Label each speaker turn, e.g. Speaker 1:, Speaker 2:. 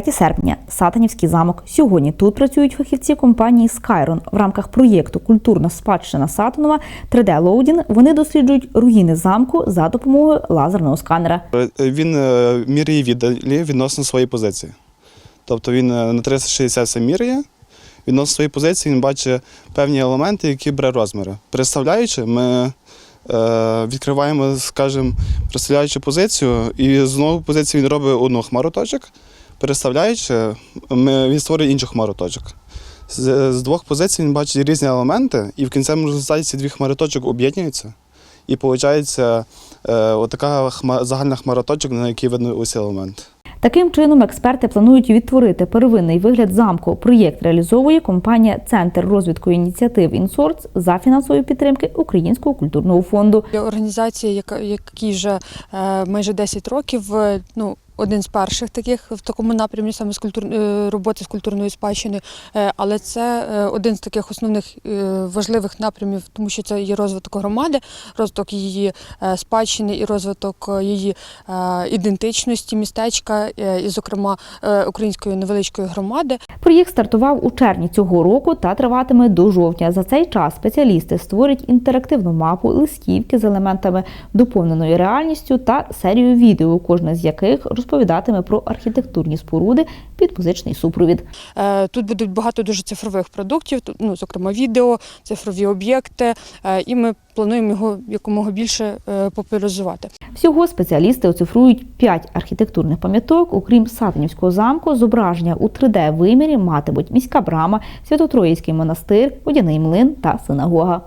Speaker 1: 3 серпня, Сатанівський замок. Сьогодні тут працюють фахівці компанії Skyron. В рамках проєкту Культурна спадщина Сатанова 3D Loading вони досліджують руїни замку за допомогою лазерного сканера.
Speaker 2: Е, Він е, міряє віддалі відносно своєї позиції. Тобто він е, на 360 все міряє, відносно своєї позиції він бачить певні елементи, які бере розміри. Переставляючи, ми е, відкриваємо, скажімо, переставляючи позицію, і з нової позиції він робить одну хмару точок. Переставляючи, ми, він створює іншу хмару точок. З, з двох позицій він бачить різні елементи, і в кінцевому результаті ці дві хмари точок об'єднуються. І виходить е, отака хма, загальна хмара точок, на якій видно усі елементи.
Speaker 1: Таким чином, експерти планують відтворити первинний вигляд замку. Проєкт реалізовує компанія Центр розвитку ініціатив «Інсорц» за фінансової підтримки Українського культурного фонду.
Speaker 3: Організація, яка якій вже е, майже 10 років. е, Ну один з перших таких в такому напрямі саме з культур е, роботи з культурною спадщиною. Е, Але це е, один з таких основних важливих напрямів, тому що це є розвиток громади, розвиток її спадщини і розвиток її ідентичності містечка, і, зокрема, української невеличкої громади.
Speaker 1: Проєкт стартував у червні цього року та триватиме до жовтня. За цей час спеціалісти створять інтерактивну мапу листівки з елементами доповненої реальністю та серію відео, кожне з яких розповідатиме про архітектурні споруди під музичний супровід.
Speaker 3: Е, Тут будуть багато дуже цифрових продуктів, ну, зокрема відео, цифрові об'єкти, е, і ми плануємо його якомога більше е, популяризувати.
Speaker 1: Всього спеціалісти оцифрують 5 архітектурних пам'яток. Окрім Сатанівського замку, зображення у 3D вимірі матимуть міська брама, Свято-Троїцький монастир, водяний млин та синагога.